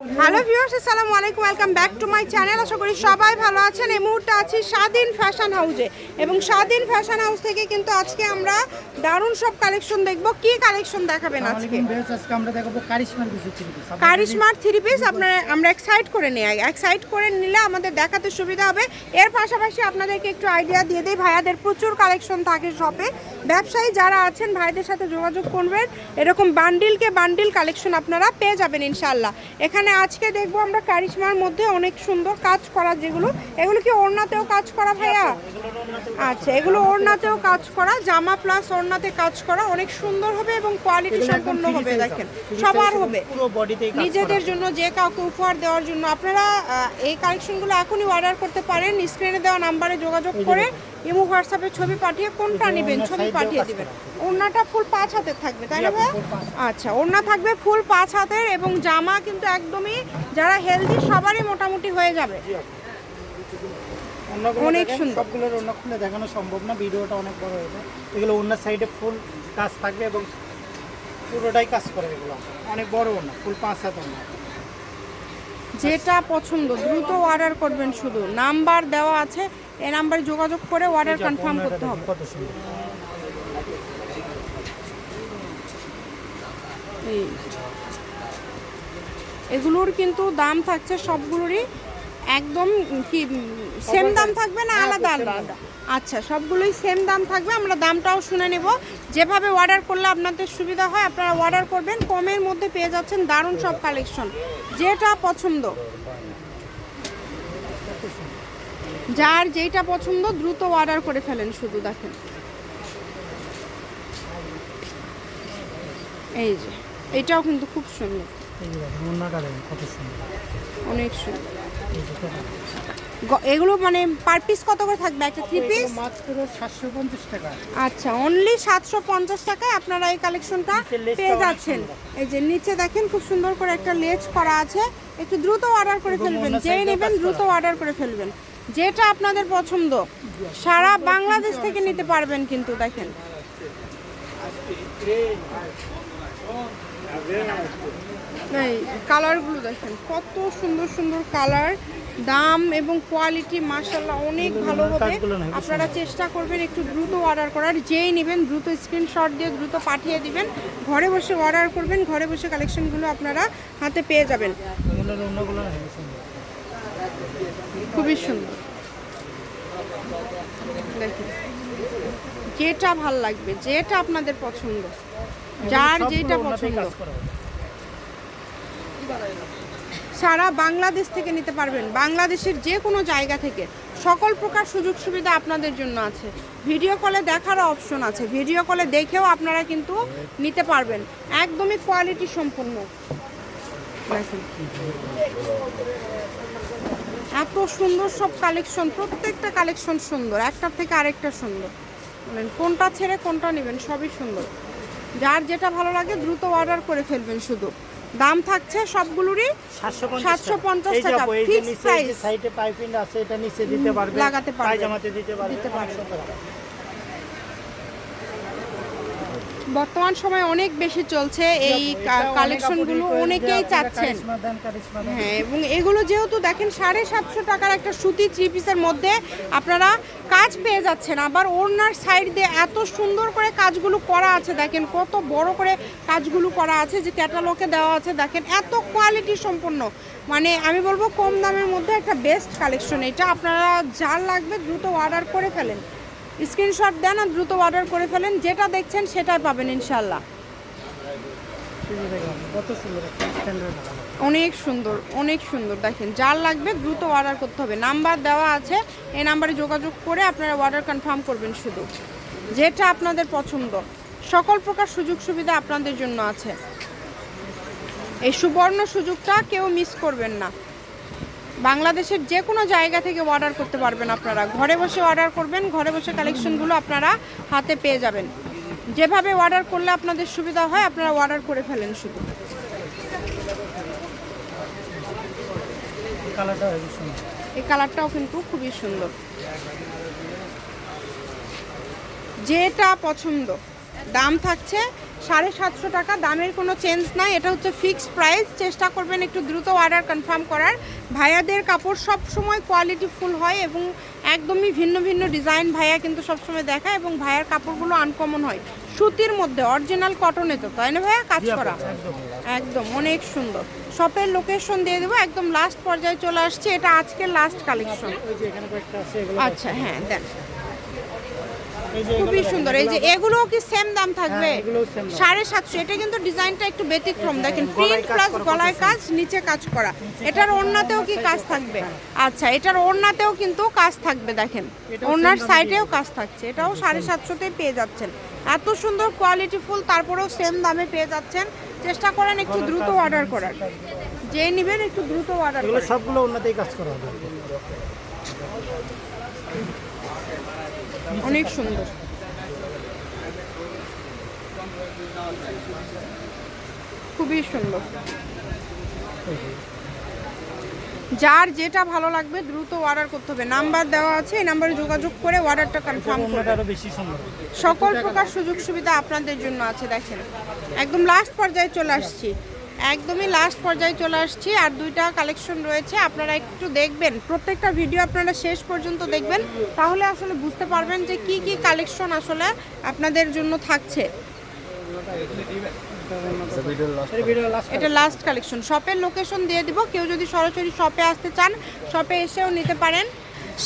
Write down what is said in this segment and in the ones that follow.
Hello viewers আসসালামু আলাইকুম। Welcome back to my channel আশা করি সবাই ভালো আছেন। এই মুহূর্তে আছি স্বাধীন ফ্যাশন হাউসে এবং স্বাধীন ফ্যাশন হাউস থেকে কিন্তু আজকে আমরা দারুণ সব কালেকশন দেখব। কি কালেকশন দেখাবেন আজকে? আজকে আমরা দেখাবো কারিশমার কিছু থ্রি পিস কারিশমার থ্রি পিস আপনার আমরা এক সাইড করে নিই। এক সাইড করে নিলে আমাদের দেখাতে সুবিধা হবে। এর পাশাপাশি আপনাদেরকে একটু আইডিয়া দিয়ে দিই। ভাইয়াদের প্রচুর কালেকশন থাকে শপে ব্যবসায়ী যারা আছেন ভাইদের সাথে যোগাযোগ করবেন। এরকম বান্ডিলকে বান্ডিল কালেকশন আপনারা পেয়ে যাবেন ইনশাল্লাহ এখানে আজকে দেখব আমরা কারিশমার মধ্যে অনেক সুন্দর কাজ করা যেগুলো। এগুলো কি ওড়নাতেও কাজ করা ভাইয়া? আচ্ছা এগুলো ওড়নাতেও কাজ করা জামা প্লাস ওড়নাতে কাজ করা। অনেক সুন্দর হবে এবং কোয়ালিটি সম্পন্ন হবে দেখেন। সবার হবে। নিজেদের জন্য যে কাউকে উপহার দেওয়ার জন্য। আপনারা এই কালেকশনগুলো এখনই অর্ডার করতে পারেন। স্ক্রিনে দেওয়া নাম্বারে যোগাযোগ করে ইমো হোয়াটসঅ্যাপে ছবি পাঠিয়ে কোনটা নেবেন ছবি পাঠিয়ে দিবেন। ওড়নাটা ফুল পাঁচ হাতের থাকবে তাই না ভাই আচ্ছা ওড়না থাকবে ফুল পাঁচ হাতের এবং জামা কিন্তু একদমই যারা হেলদি সবারই মোটামুটি হয়ে যাবে। অনেক সুন্দর। সবগুলোর অন্য খুলে দেখানো সম্ভব না ভিডিওটা অনেক বড় হয়ে যায়। এগুলো অন্য সাইডে ফুল কাজ থাকবে এবং পুরোটাই কাজ করে এগুলো। অনেক বড় না ফুল পাঁচ হাত না যেটা পছন্দ দ্রুত অর্ডার করবেন শুধু। নাম্বার দেওয়া আছে এই নাম্বারে যোগাযোগ করে অর্ডার কনফার্ম করতে হবে। এগুলোর কিন্তু দাম থাকছে সবগুলোরই একদম কি সেম দাম থাকবে না আলাদা আলাদা? আচ্ছা সবগুলোই সেম দাম থাকবে আমরা দামটাও শুনে নেব। যেভাবে অর্ডার করলে আপনাদের সুবিধা হয় আপনারা অর্ডার করবেন কমের মধ্যে পেয়ে যাচ্ছেন দারুণ সব কালেকশন যেটা পছন্দ যার যেটা পছন্দ দ্রুত অর্ডার করে ফেলেন শুধু দেখেন। এই যে এটাও কিন্তু খুব সুন্দর। অনেক সুন্দর। এগুলো মানে পার পিস কত করে থাকবে? একটা থ্রি পিস টাকা। আচ্ছা অনলি সাতশো পঞ্চাশ টাকায় আপনারা এই কালেকশনটা পেয়ে যাচ্ছেন। এই যে নিচে দেখেন খুব সুন্দর করে একটা লেজ করা আছে। একটু দ্রুত অর্ডার করে ফেলবেন। যেই নেবেন দ্রুত অর্ডার করে ফেলবেন। যেটা আপনাদের পছন্দ সারা বাংলাদেশ থেকে নিতে পারবেন কিন্তু দেখেন। এই কালারগুলো দেখেন কত সুন্দর সুন্দর কালার দাম এবং কোয়ালিটি মাশাল্লাহ অনেক ভালো হবে। আপনারা চেষ্টা করবেন একটু দ্রুত অর্ডার করার যেই নেবেন দ্রুত স্ক্রিনশট দিয়ে দ্রুত পাঠিয়ে দিবেন। ঘরে বসে অর্ডার করবেন ঘরে বসে কালেকশনগুলো আপনারা হাতে পেয়ে যাবেন এগুলোর অন্যগুলো হেবি সুন্দর খুবই সুন্দর। যেটা ভালো লাগবে যেটা আপনাদের পছন্দ যার যেটা পছন্দ। সারা বাংলাদেশ থেকে নিতে পারবেন। বাংলাদেশের যে কোনো জায়গা থেকে। সকল প্রকার সুযোগ সুবিধা আপনাদের জন্য আছে। ভিডিও কলে দেখারও অপশন আছে। ভিডিও কলে দেখেও আপনারা কিন্তু নিতে পারবেন। একদমই কোয়ালিটি সম্পূর্ণ এত সুন্দর সব কালেকশন প্রত্যেকটা কালেকশন সুন্দর একটার থেকে আরেকটা সুন্দর মানে কোনটা ছেড়ে কোনটা নেবেন সবই সুন্দর যার যেটা ভালো লাগে দ্রুত অর্ডার করে ফেলবেন শুধু দাম থাকছে সবগুলোরই সাতশো পঞ্চাশ টাকা। সাইডে পাইপিং আছে এটা নিচে দিতে পারবে লাগাতে পারবে। পায়জামাতে দিতে পারবে দিতে পারবে। 500 টাকা। বর্তমান সময় অনেক বেশি চলছে এই কালেকশনগুলো অনেকেই চাচ্ছেন। হ্যাঁ এবং এগুলো যেহেতু দেখেন সাড়ে সাতশো টাকার একটা সুতি থ্রি পিসের মধ্যে আপনারা কাজ পেয়ে যাচ্ছেন। আবার ওড়নার সাইড দিয়ে এত সুন্দর করে কাজগুলো করা আছে দেখেন কত বড় করে কাজগুলো করা আছে যে ক্যাটালগে দেওয়া আছে দেখেন এত কোয়ালিটি সম্পন্ন। মানে আমি বলব কম দামের মধ্যে একটা বেস্ট কালেকশন এটা আপনারা যার লাগবে দ্রুত অর্ডার করে ফেলেন। স্ক্রিনশট দেন আর দ্রুত অর্ডার করে ফেলেন। যেটা দেখছেন সেটাই পাবেন ইনশাল্লাহ। অনেক সুন্দর অনেক সুন্দর। দেখেন, যার লাগবে দ্রুত অর্ডার করতে হবে। নাম্বার দেওয়া আছে, এই নাম্বারে যোগাযোগ করে আপনারা অর্ডার কনফার্ম করবেন শুধু। যেটা আপনাদের পছন্দ। সকল প্রকার সুযোগ সুবিধা আপনাদের জন্য আছে। এই সুবর্ণ সুযোগটা কেউ মিস করবেন না। বাংলাদেশের যে কোনো জায়গা থেকে অর্ডার করতে পারবেন আপনারা। ঘরে বসে অর্ডার করবেন ঘরে বসে কালেকশনগুলো আপনারা হাতে পেয়ে যাবেন। যেভাবে অর্ডার করলে আপনাদের সুবিধা হয় আপনারা অর্ডার করে ফেলেন শুধু। এই কালারটাও কিন্তু খুবই সুন্দর। যেটা পছন্দ দাম থাকছে সাড়ে সাতশো টাকা দামের কোনো চেঞ্জ নাই এটা হচ্ছে ফিক্সড প্রাইস চেষ্টা করবেন একটু দ্রুত অর্ডার কনফার্ম করার। ভাইয়াদের কাপড় সব সময় কোয়ালিটি ফুল হয় এবং একদমই ভিন্ন ভিন্ন ডিজাইন ভাইয়া কিন্তু সবসময় দেখায় এবং ভাইয়ার কাপড়গুলো আনকমন হয়। সুতির মধ্যে অরিজিনাল কটনে তো তাই না ভাইয়া? কাজ করা। একদম অনেক সুন্দর। শপের লোকেশন দিয়ে দেবো একদম লাস্ট পর্যায়ে চলে আসছে এটা আজকের লাস্ট কালেকশন আচ্ছা হ্যাঁ দেখ খুবই সুন্দর। এই যে এগুলোও কি সেম দাম থাকবে? হ্যাঁ, দাম। সাড়ে সাতশো। এটা কিন্তু ডিজাইনটা একটু ব্যতিক্রম। দেখেন প্রিন্ট প্লাস গলায় কাজ নিচে কাজ করা। এটার ওড়নাতেও কি কাজ থাকবে আচ্ছা এটার ওড়নাতেও কিন্তু কাজ থাকবে দেখেন। ওড়নার সাইডেও কাজ থাকছে। এটাও সাড়ে সাতশোতেই পেয়ে যাচ্ছেন। এত সুন্দর কোয়ালিটি ফুল তারপরেও সেম দামে পেয়ে যাচ্ছেন। চেষ্টা করেন একটু দ্রুত অর্ডার করার। যে নেবেন একটু দ্রুত অর্ডার সবগুলো অন্যতেই কাজ করা হবে। অনেক সুন্দর। খুবই সুন্দর। যার যেটা ভালো লাগবে দ্রুত অর্ডার করতে হবে। নাম্বার দেওয়া আছে এই নাম্বারে যোগাযোগ করে অর্ডারটা কনফার্ম সুন্দর। সকল প্রকার সুযোগ সুবিধা আপনাদের জন্য আছে দেখেন। একদম লাস্ট পর্যায়ে চলে আসছি। একদমই লাস্ট পর্যায়ে চলে আসছি আর দুইটা কালেকশন রয়েছে, আপনারা একটু দেখবেন। প্রত্যেকটা ভিডিও আপনারা শেষ পর্যন্ত দেখবেন, তাহলে আসলে বুঝতে পারবেন যে কি কি কালেকশন আসলে আপনাদের জন্য থাকছে। এটা লাস্ট কালেকশন শপের লোকেশন দিয়ে দিব, কেউ যদি সরাসরি শপে আসতে চান শপে এসেও নিতে পারেন।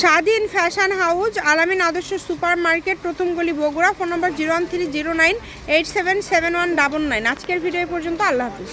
স্বাধীন ফ্যাশন হাউস আলামিন আদর্শ সুপার মার্কেট প্রথম গলি Bogura phone number zero one three zero nine eight seven seven one double nine আজকের ভিডিও পর্যন্ত, আল্লাহ হাফিজ।